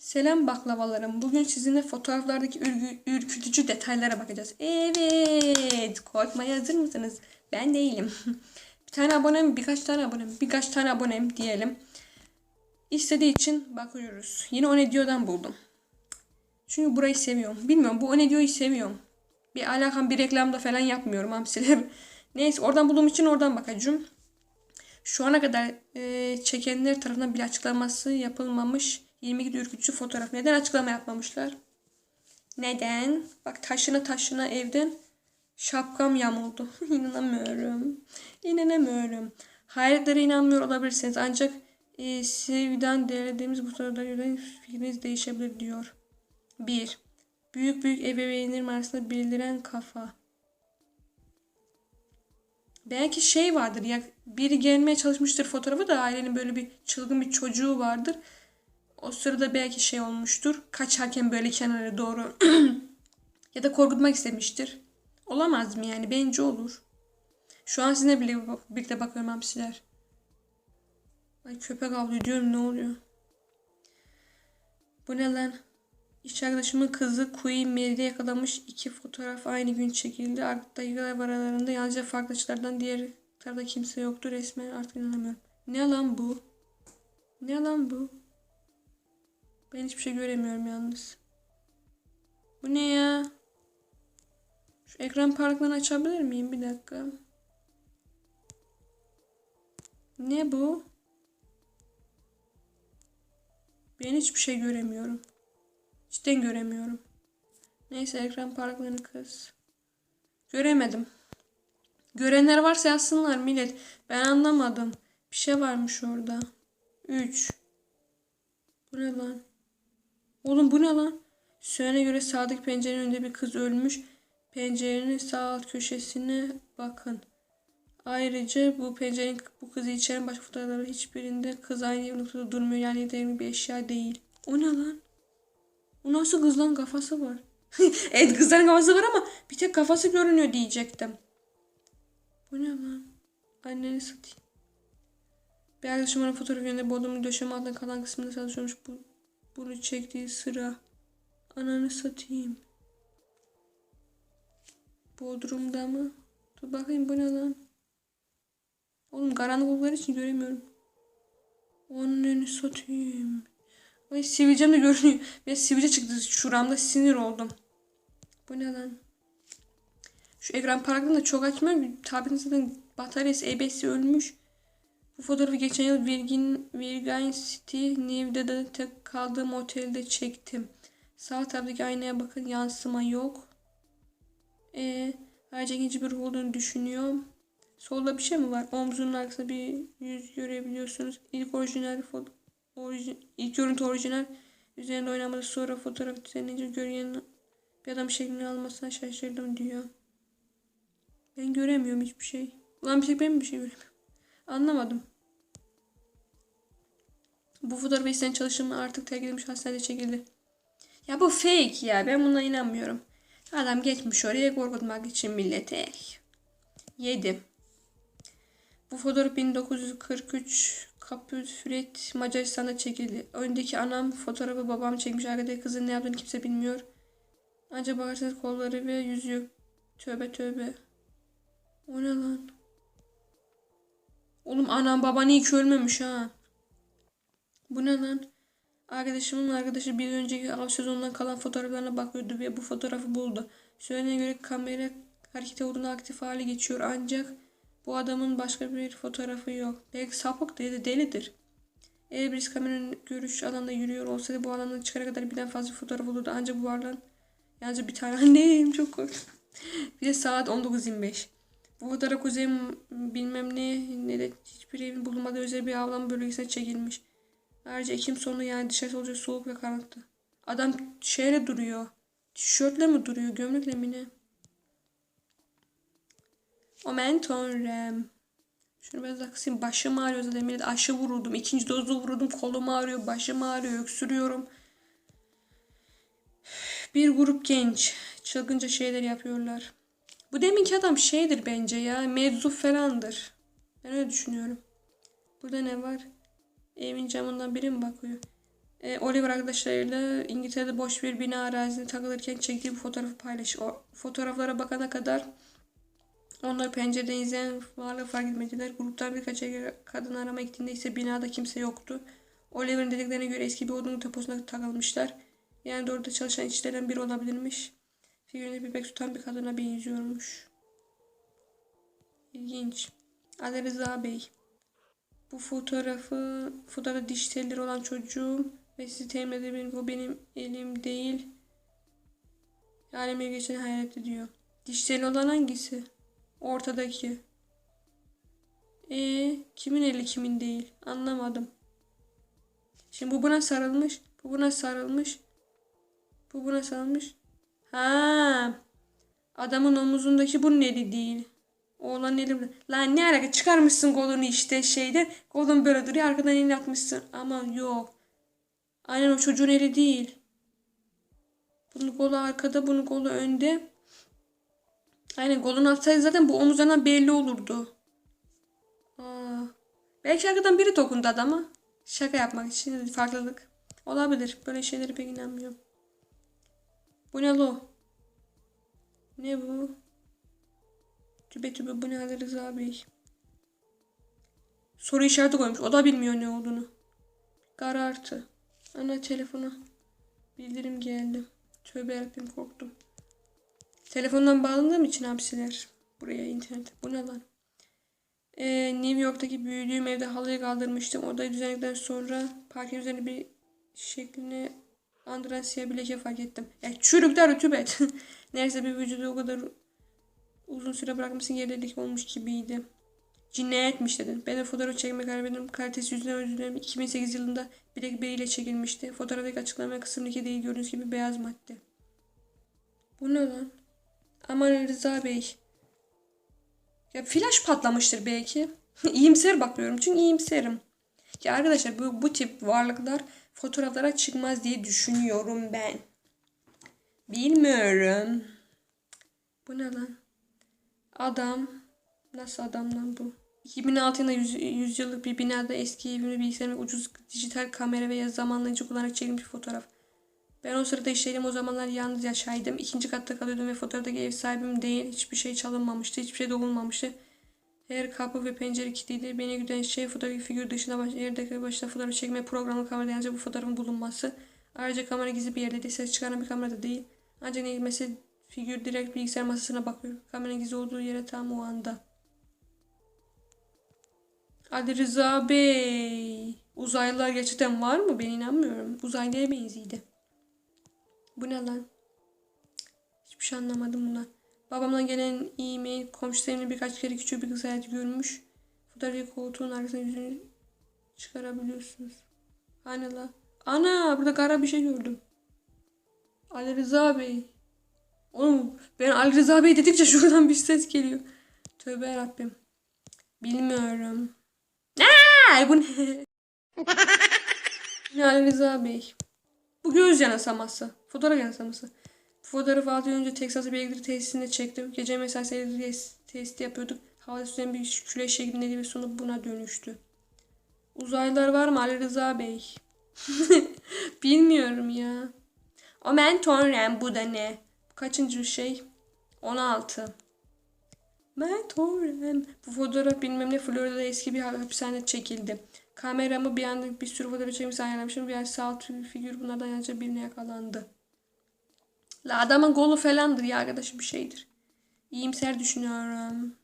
Selam baklavalarım. Bugün sizinle fotoğraflardaki ürgü- ürkütücü detaylara bakacağız. Evet. Korkmaya hazır mısınız? Ben değilim. bir tane abonem, birkaç tane abonem, birkaç tane abonem diyelim. İstediği için bakıyoruz. Yine o ne diyordan buldum. Çünkü burayı seviyorum. Bilmiyorum bu o ne diyor'yu seviyorum. Bir alakam bir reklamda falan yapmıyorum hamsiler. Neyse oradan bulduğum için oradan bakacağım. Şu ana kadar e, çekenler tarafından bir açıklaması yapılmamış 22 ürkütücü fotoğraf. Neden açıklama yapmamışlar? Neden? Bak taşına taşına evden şapkam yamuldu. İnanamıyorum. İnanamıyorum. Hayretlere inanmıyor olabilirsiniz ancak e, sevgiden değerlediğimiz bu soruda yüzden fikriniz değişebilir diyor. 1. Büyük büyük ebeveynlerin arasında bildiren kafa. Belki şey vardır ya biri gelmeye çalışmıştır fotoğrafı da ailenin böyle bir çılgın bir çocuğu vardır. O sırada belki şey olmuştur. Kaçarken böyle kenara doğru ya da korkutmak istemiştir. Olamaz mı yani? Bence olur. Şu an sizinle birlikte, birlikte bakıyorum hamsiler. Ay köpek avlıyor diyorum ne oluyor? Bu ne lan? İş arkadaşımın kızı Queen Mary'de yakalamış iki fotoğraf aynı gün çekildi. Artık dakikalar aralarında yalnızca farklı açılardan diğer tarafta kimse yoktu. Resmen artık inanamıyorum. Ne lan bu? Ne lan bu? Ben hiçbir şey göremiyorum yalnız. Bu ne ya? Şu ekran parlaklığını açabilir miyim? Bir dakika. Ne bu? Ben hiçbir şey göremiyorum. Cidden göremiyorum. Neyse ekran parlaklığını kız. Göremedim. Görenler varsa yazsınlar millet. Ben anlamadım. Bir şey varmış orada. 3. Bu ne lan? Oğlum bu ne lan? Söylene göre sağdaki pencerenin önünde bir kız ölmüş. Pencerenin sağ alt köşesine bakın. Ayrıca bu pencerenin bu kızı içeren başka fotoğrafları hiçbirinde kız aynı noktada durmuyor. Yani değerli bir eşya değil. O ne lan? O nasıl kız lan kafası var. evet kızların kafası var ama bir tek kafası görünüyor diyecektim. Bu ne lan? Anneni satayım. Bir arkadaşım bana fotoğraf gönderdi. Bodrum'un döşeme altında kalan kısmında çalışıyormuş. Bu, bunu çektiği sıra. Ananı satayım. Bodrum'da mı? Dur bakayım bu ne lan? Oğlum karanlık olduğu için göremiyorum. Anneni satayım. Ay sivilcem de görünüyor. Ve sivilce çıktı şuramda sinir oldum. Bu ne lan? Şu ekran parlaklığını da çok açmıyorum. Tabletin zaten bataryası EBS'i ölmüş. Bu fotoğrafı geçen yıl Virgin, Virgin City New'de de tek kaldığım otelde çektim. Sağ taraftaki aynaya bakın yansıma yok. E, ayrıca ikinci bir olduğunu düşünüyorum. Solda bir şey mi var? Omzunun arkasında bir yüz görebiliyorsunuz. İlk orijinal foto orijin, ilk görüntü orijinal. Üzerinde oynamadı sonra fotoğraf düzenlenince görünen bir adam şeklini almasına şaşırdım diyor. Ben göremiyorum hiçbir şey. Ulan bir tek ben mi bir şey göremiyorum? Anlamadım. Bu fotoğrafı isteyen çalışımı artık terk edilmiş hastanede çekildi. Ya bu fake ya. Ben buna inanmıyorum. Adam geçmiş oraya korkutmak için millete. 7. Bu fotoğraf 1943 Kapüfret Macaristan'da çekildi. Öndeki anam fotoğrafı babam çekmiş. Arkadaki kızın ne yaptığını kimse bilmiyor. Ancak bakarsanız kolları ve yüzü yok. Tövbe tövbe. O ne lan? Oğlum anam baban iyi ki ölmemiş ha. Bu ne lan? Arkadaşımın arkadaşı bir önceki av sezonundan kalan fotoğraflarına bakıyordu ve bu fotoğrafı buldu. Söylenene göre kamera hareket olduğunda aktif hale geçiyor ancak bu adamın başka bir fotoğrafı yok. Belki sapık değil delidir. Eğer birisi kameranın görüş alanında yürüyor olsaydı bu alandan çıkana kadar birden fazla fotoğraf olurdu. Ancak bu varlan yalnızca bir tane anneyim çok korktum. bir de saat 19.25. Bu fotoğraf kuzey bilmem ne ne de hiçbir evin bulunmadığı özel bir avlanma bölgesine çekilmiş. Ayrıca Ekim sonu yani dışarısı olacak soğuk ve karanlıktı. Adam şeyle duruyor. Tişörtle mi duruyor? Gömlekle mi ne? Aman tanrım. Şunu biraz daha. Başım ağrıyor zaten. Millet aşı vuruldum. İkinci dozu vuruldum. Kolum ağrıyor. Başım ağrıyor. Öksürüyorum. Bir grup genç. Çılgınca şeyler yapıyorlar. Bu deminki adam şeydir bence ya. Mevzu falandır. Ben öyle düşünüyorum. Burada ne var? Evin camından biri mi bakıyor? E, Oliver arkadaşlarıyla İngiltere'de boş bir bina arazisinde takılırken çektiği bir fotoğrafı paylaş. O fotoğraflara bakana kadar onlar pencereden izleyen varlığı fark etmediler. Gruptan birkaç kadın arama gittiğinde ise binada kimse yoktu. Oliver'ın dediklerine göre eski bir odunun deposuna takılmışlar. Yani de orada çalışan işçilerden biri olabilirmiş. Figüründe bebek tutan bir kadına benziyormuş. İlginç. Ali Rıza Bey. Bu fotoğrafı, fotoğrafta diş telleri olan çocuğum ve sizi temin edebilirim. O benim elim değil. Aleme geçen hayal ediyor. Diş teli olan hangisi? Ortadaki. E kimin eli kimin değil? Anlamadım. Şimdi bu buna sarılmış. Bu buna sarılmış. Bu buna sarılmış. Ha. Adamın omuzundaki bunun eli değil. Oğlan eli. Lan ne alaka çıkarmışsın kolunu işte şeyden. Kolun böyle duruyor arkadan elini atmışsın. Aman yok. Aynen o çocuğun eli değil. Bunun kolu arkada bunun kolu önde. Aynen kolunu atsaydı zaten bu omuzlarından belli olurdu. Aa. Belki arkadan biri dokundu adama. Şaka yapmak için farklılık. Olabilir. Böyle şeylere pek inanmıyorum. Bu ne lo? Ne bu? Tübe tübe bu ne Ali Rıza Bey? Soru işareti koymuş. O da bilmiyor ne olduğunu. Karartı. Ana telefona. Bildirim geldi. Tövbe yarabbim korktum. Telefondan bağlandığım için hapsiler. Buraya internet. Bu ne lan? Ee, New York'taki büyüdüğüm evde halıyı kaldırmıştım. Odayı düzenledikten sonra parke üzerine bir şeklini andıran siyah bir leke fark ettim. Ya çürükler rütubet. Neyse bir vücudu o kadar uzun süre bırakmışsın gerilik olmuş gibiydi. Cinayetmiş dedin. Ben de fotoğraf çekme verdim. Kalitesi yüzünden özür dilerim. 2008 yılında Blackberry ile çekilmişti. Fotoğraftaki açıklama 2 değil gördüğünüz gibi beyaz madde. Bu ne lan? Aman Rıza Bey. Ya flash patlamıştır belki. iyimser bakıyorum çünkü iyimserim. Ya arkadaşlar bu, bu tip varlıklar fotoğraflara çıkmaz diye düşünüyorum ben. Bilmiyorum. Bu ne lan? Adam. Nasıl adam lan bu? 2006 yılında 100, 100 yıllık bir binada eski evimde bilgisayarım ucuz dijital kamera veya zamanlayıcı kullanarak çekilmiş fotoğraf. Ben o sırada işteydim. O zamanlar yalnız yaşaydım. İkinci katta kalıyordum ve fotoğraftaki ev sahibim değil. Hiçbir şey çalınmamıştı. Hiçbir şey dokunulmamıştı. Her kapı ve pencere kilitliydi. Beni güden şey fotoğrafik figür dışında baş, yerdeki başına fotoğraf çekme programlı kamerada yalnızca bu fotoğrafın bulunması. Ayrıca kamera gizli bir yerde değil. Ses çıkaran bir kamerada değil. Ancak ne mesela figür direkt bilgisayar masasına bakıyor. Kamera gizli olduğu yere tam o anda. Ali Rıza Bey. Uzaylılar gerçekten var mı? Ben inanmıyorum. Uzaylıya benziydi. Bu ne lan? Hiçbir şey anlamadım bundan. Babamdan gelen e-mail komşularının birkaç kere küçük bir kız hayatı görmüş. Fotoğrafı koltuğun arkasına yüzünü çıkarabiliyorsunuz. Hani la? Ana burada kara bir şey gördüm. Ali Rıza Bey. Oğlum ben Ali Rıza Bey dedikçe şuradan bir ses geliyor. Tövbe yarabbim. Bilmiyorum. Aa, bu ne? ne Ali Rıza Bey. Bu göz yanasaması. Fotoğraf yanasaması. Fotoğrafı 6 yıl önce Texas'ta bir elektrik tesisinde çektim. Gece mesaisi elektrik tes- testi yapıyorduk. Havada süzen bir küle şeklindeydi ve sonu buna dönüştü. Uzaylılar var mı Ali Rıza Bey? Bilmiyorum ya. Aman tanrım bu da ne? Kaçıncı şey? 16. Ben tanrım. Bu fotoğraf bilmem ne Florida'da eski bir hapishanede çekildi. Kameramı bir anda bir sürü fotoğraf çekmiş ayarlamışım. Bir sağ figür bunlardan yalnızca birine yakalandı. La adamın golu falandır ya arkadaşı bir şeydir. İyimser düşünüyorum.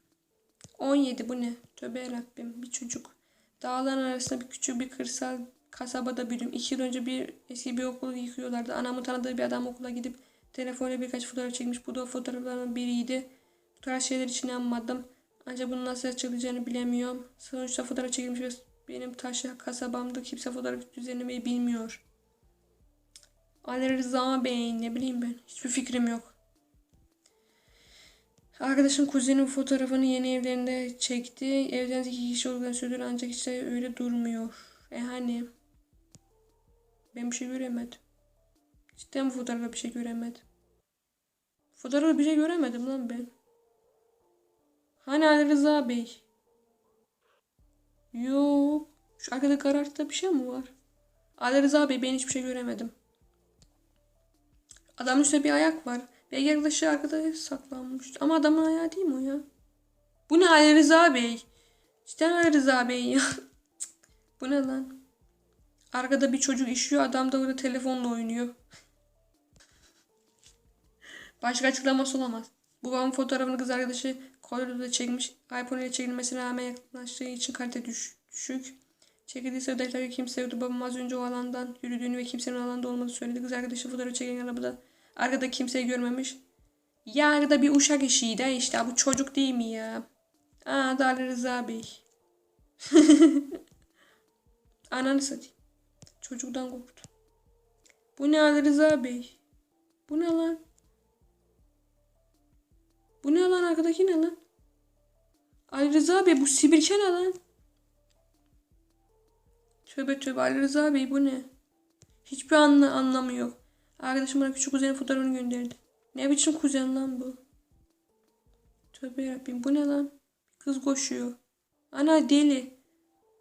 17 bu ne? Tövbe yarabbim bir çocuk. Dağların arasında bir küçük bir kırsal kasabada büyüdüm. İki yıl önce bir eski bir okulu yıkıyorlardı. Anamın tanıdığı bir adam okula gidip telefonla birkaç fotoğraf çekmiş. Bu da fotoğraflardan biriydi. Bu tarz şeyler için inanmadım. Ancak bunun nasıl açıklayacağını bilemiyorum. Sonuçta fotoğraf çekilmiş ve benim taşra kasabamda kimse fotoğraf düzenlemeyi bilmiyor. Ali Rıza Bey ne bileyim ben. Hiçbir fikrim yok. Arkadaşım kuzenin fotoğrafını yeni evlerinde çekti. Evden iki kişi olduklarını söylüyor ancak işte öyle durmuyor. E hani? Ben bir şey göremedim. Cidden bu fotoğrafta bir şey göremedim. Fotoğrafta bir şey göremedim lan ben. Hani Ali Rıza Bey? Yok. Şu arkada karartıda bir şey mi var? Ali Rıza Bey ben hiçbir şey göremedim. Adamın üstünde bir ayak var. Belki yaklaşık arkada saklanmış. Ama adamın ayağı değil mi o ya? Bu ne Ali Rıza Bey? Cidden Ali Rıza Bey ya. Bu ne lan? Arkada bir çocuk işiyor. Adam da orada telefonla oynuyor. Başka açıklaması olamaz. Babamın fotoğrafını kız arkadaşı koridorda çekmiş. iPhone ile çekilmesine rağmen yaklaştığı için kalite düş, düşük. Çekildiyse ödekleri kimse yoktu. Babam az önce o alandan yürüdüğünü ve kimsenin alanda olmadığını söyledi. Kız arkadaşı fotoğrafı çeken arabada arkada kimseyi görmemiş. Ya arkada bir uşak işiydi işte. Bu çocuk değil mi ya? Aa da Ali Rıza Bey. Ananı satayım. Çocuktan korktum. Bu ne Ali Rıza Bey? Bu ne lan? Bu ne lan arkadaki ne lan? Ali Rıza Bey bu sibirçe ne lan? Tövbe tövbe Ali Rıza Bey bu ne? Hiçbir anla, anlamı yok. Arkadaşım bana küçük kuzenin fotoğrafını gönderdi. Ne biçim kuzen lan bu? Tövbe yarabbim bu ne lan? Kız koşuyor. Ana deli.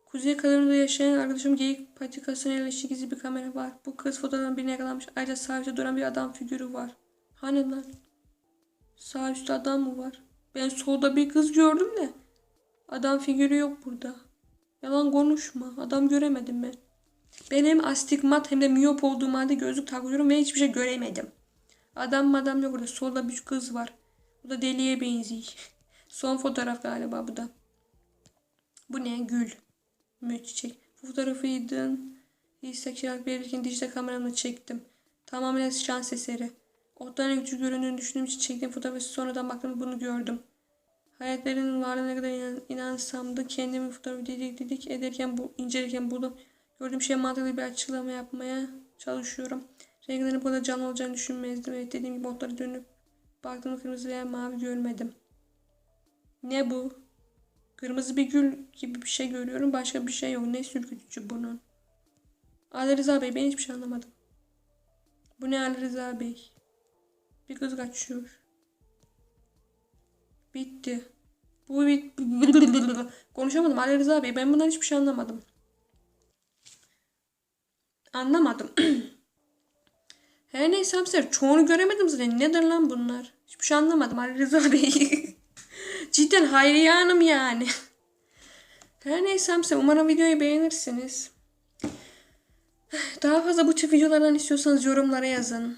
Kuzey kalanında yaşayan arkadaşım geyik patikasına yerleşik gizli bir kamera var. Bu kız fotoğrafın birine yakalanmış. Ayrıca sağ üstte duran bir adam figürü var. Hani lan? Sağ üstte adam mı var? Ben solda bir kız gördüm de. Adam figürü yok burada. Yalan konuşma. Adam göremedim ben. Ben hem astigmat hem de miyop olduğum halde gözlük takıyorum ve hiçbir şey göremedim. Adam madam yok orada. Solda bir kız var. Bu da deliye benziyor. Son fotoğraf galiba bu da. Bu ne? Gül. Mü çiçek. Bu fotoğrafı yedin. İstek kiralık verirken dijital kameramla çektim. Tamamen şans eseri. Otların küçük göründüğünü düşündüğüm için çektiğim fotoğrafı sonradan baktım bunu gördüm. Hayatlarının varlığına kadar inan, inansam da kendimi fotoğrafı didik didik ederken bu incelerken buldum. Gördüğüm şeye mantıklı bir açıklama yapmaya çalışıyorum. Renklerin bu kadar canlı olacağını düşünmezdim. Evet dediğim gibi otlara dönüp baktım kırmızı veya mavi görmedim. Ne bu? Kırmızı bir gül gibi bir şey görüyorum. Başka bir şey yok. Ne sürkütücü bunun? Ali Rıza Bey ben hiçbir şey anlamadım. Bu ne Ali Rıza Bey? Bir kız kaçıyor. Bitti. Bu bit... Konuşamadım Ali Rıza Bey. Ben bundan hiçbir şey anlamadım. Anlamadım. Her neyse hamster çoğunu göremedim zaten. Nedir lan bunlar? Hiçbir şey anlamadım Ali Rıza Bey. Cidden hayranım yani. Her neyse hamster umarım videoyu beğenirsiniz. Daha fazla bu tür videolardan istiyorsanız yorumlara yazın.